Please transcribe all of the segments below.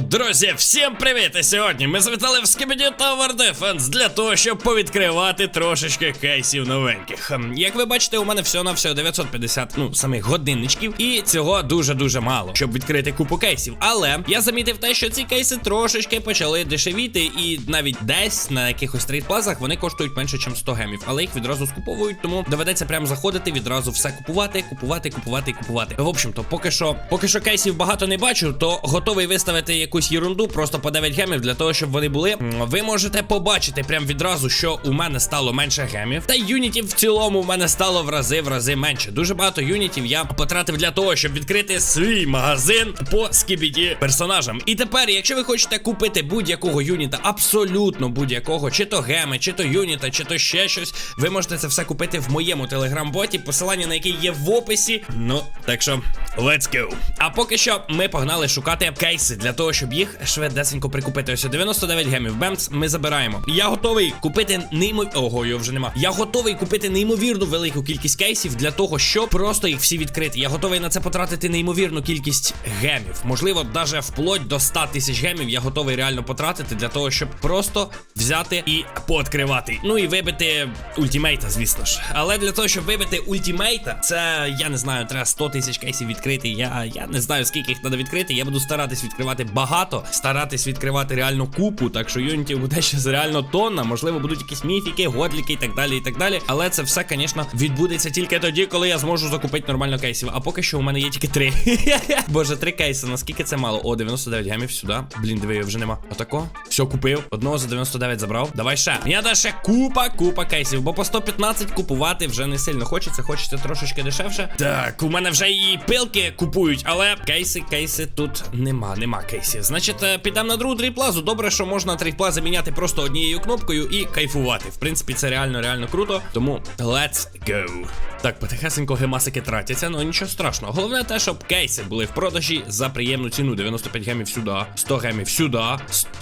Друзі, всім привіт! І сьогодні ми завітали в Skibidi Tower Defense для того, щоб повідкривати трошечки кейсів новеньких. Як ви бачите, у мене всього на всього 950, ну, самих годинничків, і цього дуже-дуже мало, щоб відкрити купу кейсів. Але я замітив те, що ці кейси трошечки почали дешевіти, і навіть десь на якихось трейдплазах вони коштують менше, ніж 100 гемів, але їх відразу скуповують, тому доведеться прямо заходити, відразу все купувати, купувати, купувати і купувати. В общем-то, поки що, поки що кейсів багато не бачу, то готовий виставити якусь ерунду просто по 9 гемів для того, щоб вони були. Ви можете побачити прям відразу, що у мене стало менше гемів. Та юнітів в цілому у мене стало в рази в рази менше. Дуже багато юнітів я потратив для того, щоб відкрити свій магазин по скібіді персонажам. І тепер, якщо ви хочете купити будь-якого юніта, абсолютно будь-якого, чи то геми, чи то юніта, чи то ще щось, ви можете це все купити в моєму телеграм-боті, посилання на який є в описі. Ну, так що, let's go. А поки що ми погнали шукати кейси для того, щоб їх швидесенько прикупити. Ось 99 гемів. Бемц, ми забираємо. Я готовий купити неймо... Ого, його вже нема. Я готовий купити неймовірну велику кількість кейсів для того, щоб просто їх всі відкрити. Я готовий на це потратити неймовірну кількість гемів. Можливо, навіть вплоть до 100 тисяч гемів я готовий реально потратити для того, щоб просто взяти і пооткривати. Ну і вибити ультімейта, звісно ж. Але для того, щоб вибити ультімейта, це я не знаю, треба 100 тисяч кейсів відкрити. Я, я не знаю, скільки їх треба відкрити. Я буду старатись відкривати багато, старатись відкривати реально купу. Так що юнітів буде ще реально тонна. Можливо, будуть якісь міфіки, годліки і так далі. і так далі. Але це все, звісно, відбудеться тільки тоді, коли я зможу закупити нормально кейсів. А поки що у мене є тільки три. Боже, три кейси. Наскільки це мало? О, 99 гемів сюди. Блін, диви, вже нема. Отако. Все купив. Одного за 99 забрав. Давай ще. Мені треба ще купа, купа кейсів. Бо по 115 купувати вже не сильно хочеться. Хочеться трошечки дешевше. Так, у мене вже і пилки купують, але кейси, кейси тут нема, нема кейсів. Значить, е, підемо на другу трейплазу. Добре, що можна трейплази міняти просто однією кнопкою і кайфувати. В принципі, це реально, реально круто. Тому let's go. Так, потихесенько гемасики тратяться, ну нічого страшного. Головне те, щоб кейси були в продажі за приємну ціну. 95 гемів сюди, 100 гемів сюди,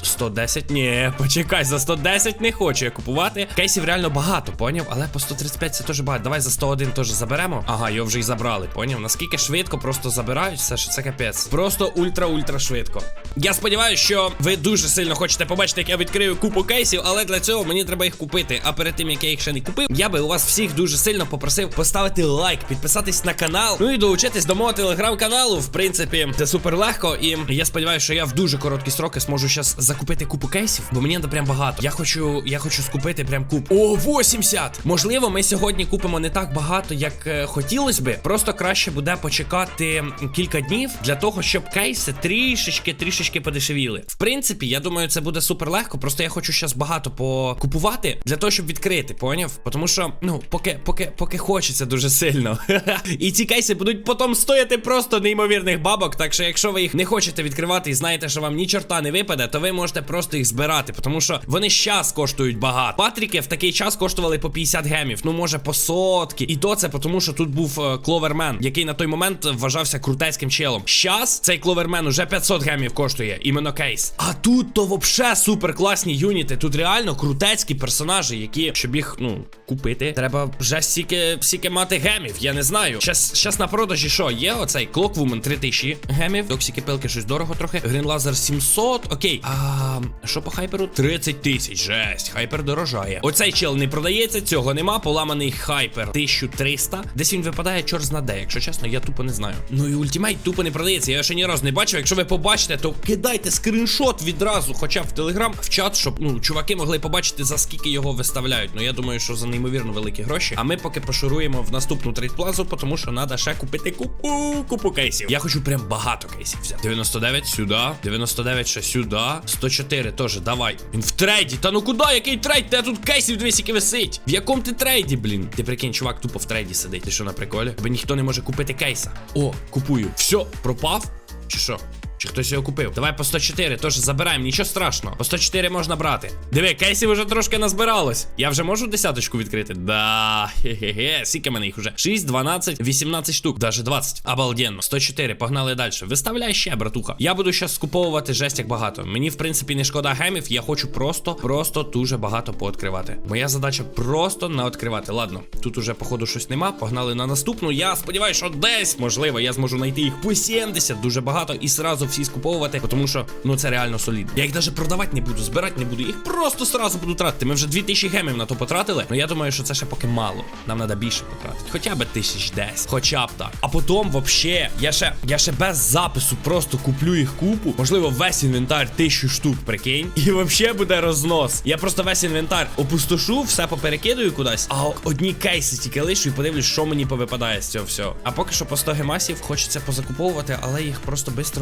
110, ні, почекай, за 110 не хочу я купувати. Кейсів реально багато, поняв? Але по 135 це теж багато. Давай за 101 теж заберемо. Ага, його вже й забрали, поняв? Наскільки швидко просто забирають все, що це капець. Просто ультра-ультра швидко. Я сподіваюся, що ви дуже сильно хочете побачити, як я відкрию купу кейсів, але для цього мені треба їх купити. А перед тим як я їх ще не купив, я би у вас всіх дуже сильно попросив поставити лайк, підписатись на канал, ну і долучитись до мого телеграм-каналу. В принципі, це супер легко. І я сподіваюся, що я в дуже короткі строки зможу зараз закупити купу кейсів, бо мені треба прям багато. Я хочу, я хочу скупити прям куп. О, 80! Можливо, ми сьогодні купимо не так багато, як е, хотілось би. Просто краще буде почекати кілька днів для того, щоб кейси трішечки, трішечки подешевіли. В принципі, я думаю, це буде супер легко. Просто я хочу зараз багато покупувати для того, щоб відкрити, поняв? Тому що, ну, поки, поки, поки хочеться дуже сильно. І ці кейси будуть потім стояти просто неймовірних бабок. Так що, якщо ви їх не хочете відкривати і знаєте, що вам ні чорта не випаде, то ви можете просто їх збирати, тому що вони щас коштують багато. Патріки в такий час коштували по 50 гемів, ну може по сотки. І то це тому, що тут був е, кловермен, який на той момент вважався крутецьким челом. Щас цей кловермен уже 500 гемів коштує, іменно кейс. А тут то вообще супер класні юніти. Тут реально крутецькі персонажі, які, щоб їх, ну, купити, треба вже стільки, стільки мати гемів. Я не знаю. Щас, щас на продажі що, є оцей Clockwoman 3000 гемів. Токсики пилки щось дорого трохи. Laser 700. Окей. А що по хайперу? 30 тисяч. Жесть. Хайпер дорожає. Оцей чел не продається, цього нема. Поламаний хайпер 1300. Десь він випадає чорт знаде. Якщо чесно, я тупо не знаю. Ну і ультимейт тупо не продається. Я ще ні разу не бачив. Якщо ви побачите, то кидайте скріншот відразу, хоча б в телеграм, в чат, щоб ну чуваки могли побачити за скільки його виставляють. Ну я думаю, що за неймовірно великі гроші. А ми поки пошуруємо в наступну трейдплазу, тому що треба ще купити купу купу кейсів. Я хочу прям багато кейсів взяти. 99 сюди, 99 ще сюди, 104 теж, давай. Він в трейді. Та ну куди? Який трейд? Та тут кейсів 200 висить. В якому ти трейді, блін? Ти прикинь, чувак тупо в трейді сидить. Ти що на приколі? Бо ніхто не може купити кейса. О, купую. Все, пропав? Чи що? Чи хтось його купив? Давай по 104, тож забираємо, нічого страшного. По 104 можна брати. Диви, кейсів вже трошки назбиралось. Я вже можу десяточку відкрити? Да, хе-хе-хе. Скільки мене їх уже? 6, 12, 18 штук, даже 20. Обалденно. 104, погнали далі. Виставляй ще, братуха. Я буду зараз скуповувати жесть як багато. Мені, в принципі, не шкода гемів. Я хочу просто, просто дуже багато пооткривати. Моя задача просто наоткривати. Ладно, тут уже, походу, щось нема. Погнали на наступну. Я сподіваюся, що десь, можливо, я зможу знайти їх по 70, дуже багато, і сразу всі скуповувати, тому що ну це реально солідно. Я їх навіть продавати не буду, збирати не буду. Їх просто сразу буду тратити. Ми вже 2000 гемів на то потратили. Ну я думаю, що це ще поки мало. Нам треба більше потратити. Хоча б тисяч десь. Хоча б так. А потім, вообще, я ще я ще без запису просто куплю їх купу. Можливо, весь інвентар тисячу штук, прикинь. І вообще буде рознос. Я просто весь інвентар опустошу, все поперекидую кудись. А одні кейси тільки лишу і подивлюсь, що мені повипадає з цього всього. А поки що по 100 гемасів хочеться позакуповувати, але їх просто швидко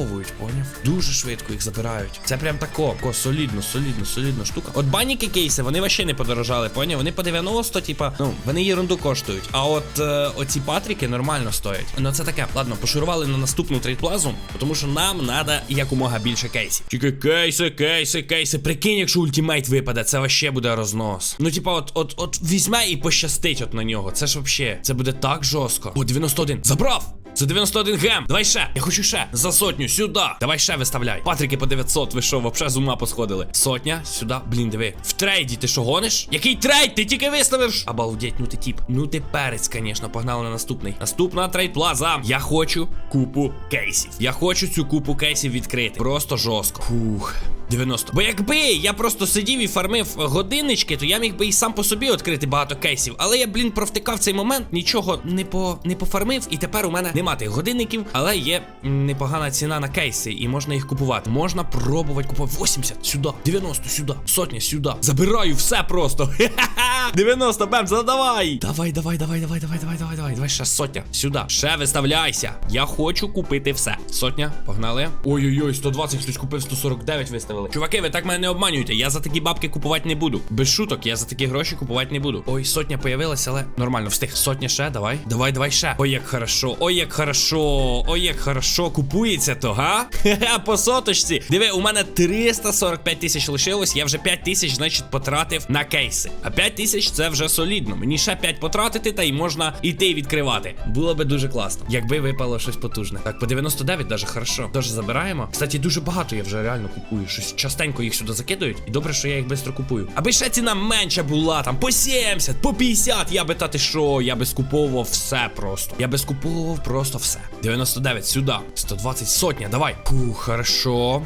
викуповують, поняв? Дуже швидко їх забирають. Це прям тако, тако солідно, солідно, солідна штука. От баніки кейси, вони вообще не подорожали, поняв? Вони по 90, типа, ну, вони ерунду коштують. А от е, оці патріки нормально стоять. Ну це таке. Ладно, пошурували на наступну трейдплазу, тому що нам треба якомога більше кейсів. Тільки кейси, кейси, кейси. Прикинь, якщо ультимейт випаде, це вообще буде рознос. Ну, типа, от, от, от візьме і пощастить от на нього. Це ж вообще, це буде так жорстко. О, 91. Забрав! За 91 гем. Давай ще. Я хочу ще. За сотню. Сюди. Давай ще виставляй. Патрики по 900. Ви що, вообще з ума посходили? Сотня. Сюди. Блін, диви. В трейді ти що гониш? Який трейд? Ти тільки виставив. Обалдеть, ну ти тіп. Ну ти перець, звісно. Погнали на наступний. Наступна трейд плаза. Я хочу купу кейсів. Я хочу цю купу кейсів відкрити. Просто жорстко. Фух. 90. Бо якби я просто сидів і фармив годиннички, то я міг би і сам по собі відкрити багато кейсів. Але я, блін, провтикав цей момент, нічого не по не пофармив, і тепер у мене нема тих годинників, але є непогана ціна на кейси, і можна їх купувати. Можна пробувати купувати 80 сюди, 90 сюди, сотня сюди. Забираю все просто. Ха-ха-ха. 90, бем, задавай. Давай, давай, давай, давай, давай, давай, давай, давай. Давай ще сотня. Сюди. Ще виставляйся. Я хочу купити все. Сотня, погнали. Ой-ой-ой, 120 хтось купив, 149 виставили. Чуваки, ви так мене не обманюєте. Я за такі бабки купувати не буду. Без шуток, я за такі гроші купувати не буду. Ой, сотня появилася, але нормально. Встиг. Сотня ще, давай. Давай, давай ще. Ой, як хорошо, ой, як хорошо, ой, як хорошо купується то, га? Хе-хе, по соточці. Диви, у мене 345 тисяч лишилось. Я вже 5 тисяч, значить, потратив на кейси. А 5 тисяч це вже солідно. Мені ще 5 потратити, та й можна іти відкривати. Було би дуже класно. Якби випало щось потужне. Так, по 99 даже хорошо. Тож забираємо. Кстати, дуже багато я вже реально купую. Щось частенько їх сюди закидують. І добре, що я їх швидко купую. Аби ще ціна менша була, там по 70, по 50. Я би та ти що, я би скуповував все просто. Я би скуповував просто все. 99, сюди. 120, сотня, давай. Фу, хорошо.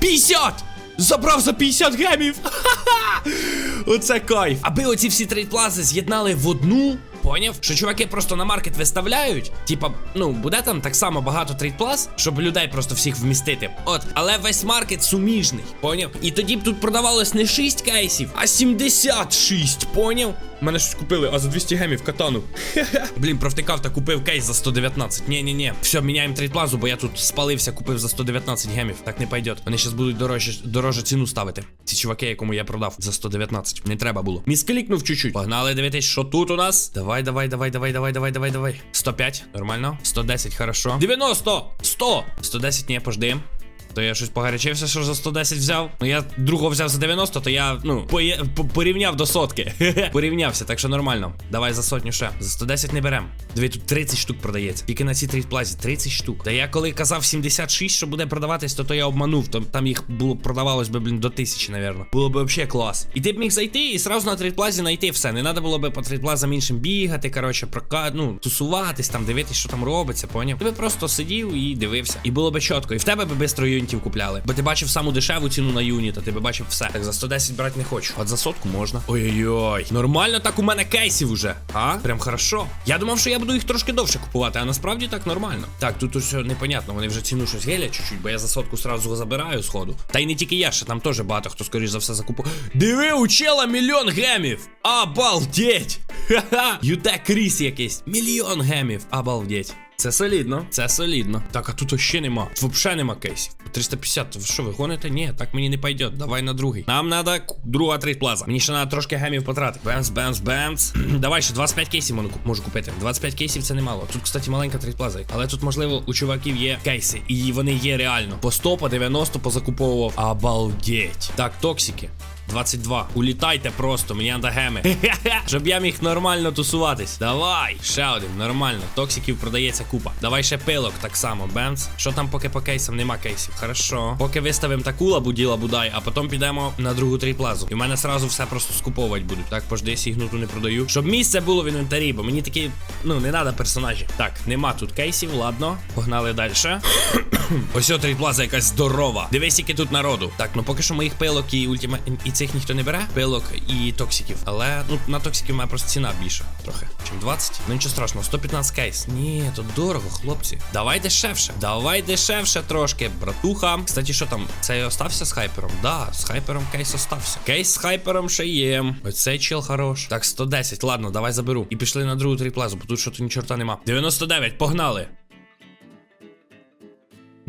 50! Забрав за 50 гемів! Ха-ха! Оце кайф. Аби оці всі трейдплази з'єднали в одну. Поняв, що чуваки просто на маркет виставляють. Типа, ну, буде там так само багато трейдплаз, щоб людей просто всіх вмістити. От, але весь маркет суміжний, поняв? І тоді б тут продавалось не 6 кейсів, а 76, поняв? Мене щось купили, а за 200 гемів катану. Блін, провтикав та купив кейс за 119. Ні, ні, ні. Все, міняємо трейдплазу, бо я тут спалився, купив за 119 гемів. Так не пойдет. Вони зараз будуть дорожче, дороже ціну ставити. Ці чуваки, якому я продав за 119. Не треба було. Місклікнув чуть-чуть. Погнали дивитись, що тут у нас. Давай, давай, давай, давай, давай, давай, давай, давай. 105, нормально. 110, хорошо. 90! 100! 110, не, пожди. То я щось погарячився, що за 110 взяв. Ну я другого взяв за 90, то я, ну, порівняв до сотки. Порівнявся, так що нормально. Давай за сотню ще. За 110 не берем. Диви, тут 30 штук продається. Тільки на цій трейдплазі 30 штук. Та я коли казав 76, що буде продаватись, то то я обманув. То там їх було продавалось би, блін, до тисячі, напевно. Було б взагалі клас. І ти б міг зайти і сразу на трейдплазі знайти все. Не треба було би по трейдплазам іншим бігати, коротше, прока... ну, тусуватись, там, дивитись, що там робиться, поняв? Ти би просто сидів і дивився. І було би чітко. І в тебе би бистро юнітів купляли. Бо ти бачив саму дешеву ціну на юніт, а ти би бачив все. Так за 110 брати не хочу. От за сотку можна. Ой-ой-ой. Нормально так у мене кейсів уже. А? Прям хорошо. Я думав, що я буду їх трошки довше купувати, а насправді так нормально. Так, тут усе непонятно. Вони вже ціну щось гелять чуть-чуть, бо я за сотку сразу забираю сходу. Та й не тільки я, ще там теж багато хто скоріш за все закупу. Диви, у чела мільйон гемів! Обалдеть! Ха-ха! Юте Кріс якийсь. Мільйон гемів. Обалдеть. Це солідно, це солідно. Так, а тут ще нема. Вообще нема кейсів. 350, ви що, ви гоните? Ні, так мені не пойдет. Давай на другий. Нам к- друга трейдплаза. Мені ще треба трошки гемів потратити. Бенс, бенс, бенс. Давай ще 25 кейсів можу, купити. 25 кейсів це немало. Тут, кстати, маленька трейдплаза. Але тут, можливо, у чуваків є кейси. І вони є реально. По 100, по 90 позакуповував. Обалдеть. Так, токсики. 22. Улітайте просто, мені надо. Щоб я міг нормально тусуватись. Давай. Ще один, нормально. Токсиків продається купа. Давай ще пилок так само. Бенц. Що там поки по кейсам нема кейсів? Хорошо. Поки виставимо таку лабуділа будай, а потім підемо на другу трейплазу. І в мене сразу все просто скуповувати будуть. Так, пожди, сігнуту не продаю. Щоб місце було в інвентарі, бо мені такі, ну, не треба персонажі. Так, нема тут кейсів, ладно. Погнали далі. Ось о трейдплаза якась здорова. Дивись, який тут народу. Так, ну поки що моїх пилок і ультима і цих ніхто не бере. Пилок і токсиків. Але ну на токсиків має просто ціна більша. Трохи. Чим 20. Ну нічого страшного, 115 кейс. Ні, тут дорого, хлопці. Давай дешевше. Давай дешевше трошки, братуха. Кстати, що там? Цей остався з хайпером? Да, з хайпером кейс остався. Кейс з хайпером ще є. Оцей чел хорош. Так, 110. Ладно, давай заберу. І пішли на другу трейдплазу, бо тут що то ні чорта нема. 99, погнали.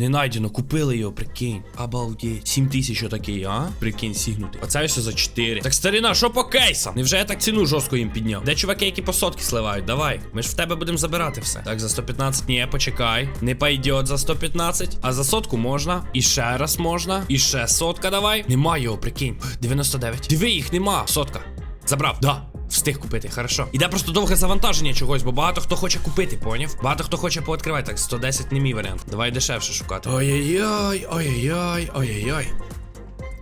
Не найдено, купили його, прикинь. Обалдеть. 7 тисяч отакий, а? Прикинь, сігнути. Оце все за 4. Так, старина, що по кейсам? Невже я так ціну жорстко їм підняв? Де чуваки, які по сотки сливають? Давай. Ми ж в тебе будемо забирати все. Так, за 115, ні, почекай. Не пойдет за 115. А за сотку можна. І ще раз можна. І ще сотка давай. Нема його, прикинь. 99. Диви, їх нема. Сотка. Забрав, да. Встиг купити, хорошо. Іде просто довге завантаження чогось, бо багато хто хоче купити, поняв? Багато хто хоче пооткривати. Так, 110 не мій варіант. Давай дешевше шукати. Ой-ой-ой, ой-ой-ой, ой-ой-ой.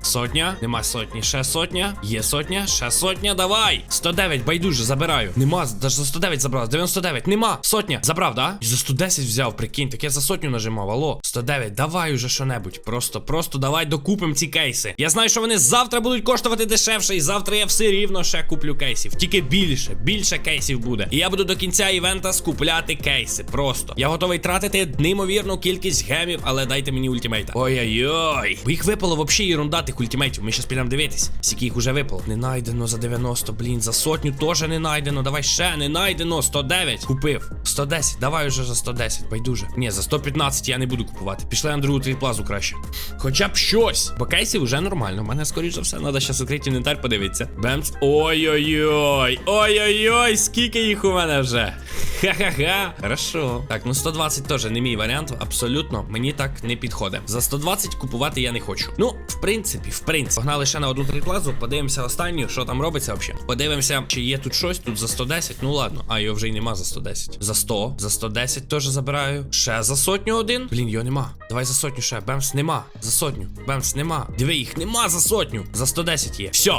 Сотня, нема сотні, ще сотня, є сотня, ще сотня, давай. 109, байдуже, забираю. Нема, даже за 109 забрав, 99, нема, сотня, забрав, да? І за 110 взяв, прикинь, так я за сотню нажимав, алло. 109, давай уже що-небудь. Просто, просто давай докупим ці кейси. Я знаю, що вони завтра будуть коштувати дешевше, і завтра я все рівно ще куплю кейсів. Тільки більше, більше кейсів буде. І я буду до кінця івента скупляти кейси. Просто. Я готовий тратити неймовірну кількість гемів, але дайте мені ультимейта. Ой-ой-ой. Їх випало вообще ерунда тих ультимейтів. Ми щас підемо дивитись. Скільки їх уже випало. Не найдено за 90, блін, за сотню теж не найдено. Давай ще не найдено. 109. Купив. 110. Давай уже за 110. Байдуже. Ні, за 115 я не буду купувати. Пішли на другу трейдплазу краще. Хоча б щось. Бо кейсів вже нормально. У мене, скоріш за все, треба щас відкрити інвентар, подивитися. Бемс. Ой-ой-ой. Ой-ой-ой, скільки їх у мене вже. Ха-ха-ха. Хорошо. Так, ну 120 теж не мій варіант. Абсолютно, мені так не підходить. За 120 купувати я не хочу. Ну, в принципі, в принципі. Погнали ще на одну трейдплазу, подивимося останню, що там робиться взагалі. Подивимося, чи є тут щось. Тут за 110. Ну ладно. А його вже й нема за 110. За 100, за 110 теж забираю. Ще за сотню один. Блін, його нема. Давай за сотню ще. Бемс нема. За сотню. Бемс нема. Диви, їх нема за сотню. За 110 є. Все.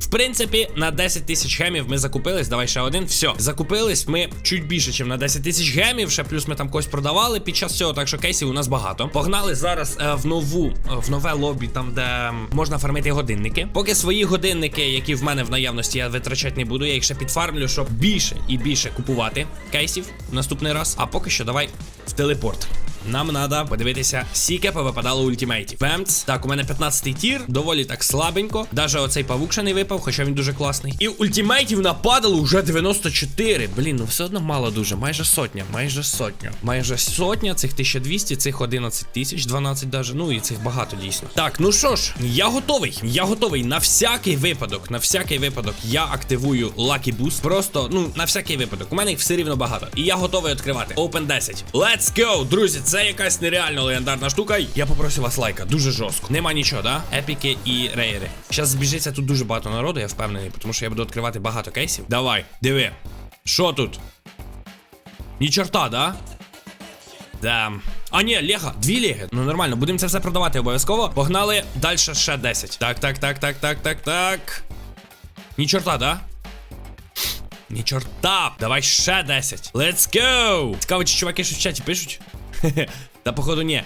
В принципі, на 10 тисяч гемів ми закупились. Давай ще один. Все. Закупились ми чуть більше, ніж на 10 тисяч гемів. Ще плюс ми там когось продавали під час цього, так що кейсів у нас багато. Погнали зараз е, в нову, е, в нове лобі, там де можна фармити годинники. Поки свої годинники, які в мене в наявності, я витрачати не буду. Я їх ще підфармлю, щоб більше і більше купувати кейсів наступний раз. А поки що давай в телепорт. Нам треба подивитися, скільки повипадало ультимейтів. Бемц. Так, у мене 15-й тір, доволі так слабенько. Даже оцей павук ще не випав, хоча він дуже класний. І ультимейтів нападало вже 94. Блін, ну все одно мало дуже. Майже сотня, майже сотня. Майже сотня, цих 1200, цих 11 тисяч, 12 даже. Ну і цих багато дійсно. Так, ну що ж, я готовий. Я готовий на всякий випадок. На всякий випадок я активую Lucky Boost. Просто, ну, на всякий випадок. У мене їх все рівно багато. І я готовий відкривати. Open 10. Let's go, друзі. Це якась нереально легендарна штука. Я попросив вас лайка. Дуже жорстко. Нема нічого, да? Епіки і рейери. Зараз збіжиться тут дуже багато народу, я впевнений, тому що я буду відкривати багато кейсів. Давай, диви. Що тут? Ні чорта, да? Да. А, ні, Лего, дві леги. Ну нормально, будемо це все продавати обов'язково. Погнали далі ще 10. Так, так, так, так, так, так, так. Ні чорта, да? Ні чорта. Давай ще 10. Let's go! Цікаво, чи чуваки що в чаті пишуть? Та походу ні.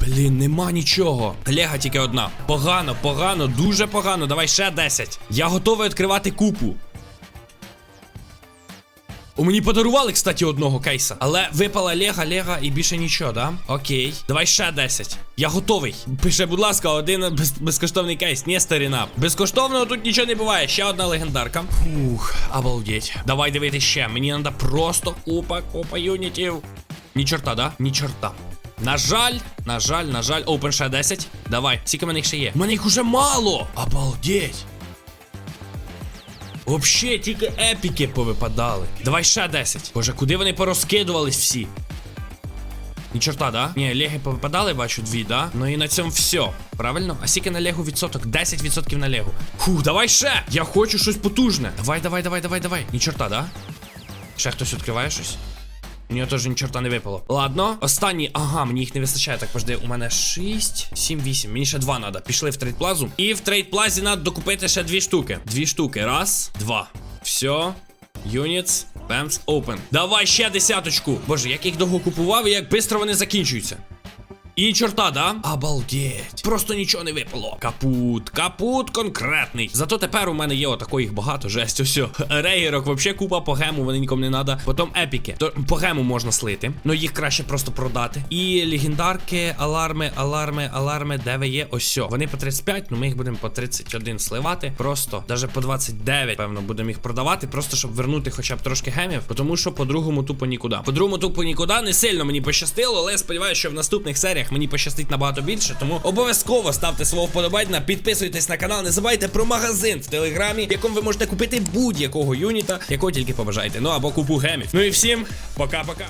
Блін, нема нічого. Лега тільки одна. Погано, погано, дуже погано. Давай ще 10. Я готовий відкривати купу. У мені подарували, кстати, одного кейса. Але випала Лега, Лега і більше нічого, да? Окей. Давай ще 10. Я готовий. Пише, будь ласка, один без, безкоштовний кейс. Ні, старина. Безкоштовного тут нічого не буває. Ще одна легендарка. Фух, обалдеть. Давай дивитися ще. Мені треба просто купа, купа юнітів. Ні чорта, да? Ні чорта. На жаль, на жаль, на жаль. Open ще 10. Давай, скільки в мене їх ще є? У мене їх уже мало. Обалдеть. Вообще, тільки епіки повипадали. Давай ще 10. Боже, куди вони порозкидувались всі? Ні чорта, да? Ні, леги повипадали, бачу, дві, да? Ну і на цьому все. Правильно? А скільки на легу відсоток? 10% на легу. Фух, давай ще! Я хочу щось потужне. Давай, давай, давай, давай, давай. Ні чорта, да? Ще хтось відкриває щось? У нього теж ні чорта не випало. Ладно, останні, ага, мені їх не вистачає. Так, пожди, у мене 6, 7, 8. Мені ще 2 треба. Пішли в трейдплазу. І в трейдплазі треба докупити ще дві штуки. Дві штуки. Раз, два. Все. Юніц. Бемс, open. Давай ще десяточку. Боже, як їх довго купував і як швидко вони закінчуються. І чорта, да? Обалдеть. Просто нічого не випало. Капут, капут конкретний. Зато тепер у мене є отако їх багато. Жесть, ось. Рейгерок, вообще купа по гему, вони нікому не треба. Потім епіки. То по гему можна слити. Ну їх краще просто продати. І легендарки, аларми, аларми, аларми, де ви є? Ось. Вони по 35, ну ми їх будемо по 31 сливати. Просто, даже по 29, певно, будемо їх продавати, просто щоб вернути хоча б трошки гемів. Тому що по-другому тупо нікуди. По-другому тупо нікуди не сильно мені пощастило, але я сподіваюся, що в наступних серіях мені пощастить набагато більше. Тому обов'язково ставте свого вподобайна, підписуйтесь на канал, не забувайте про магазин в телеграмі, в якому ви можете купити будь-якого юніта, якого тільки побажаєте. Ну або купу гемів. Ну і всім пока-пока.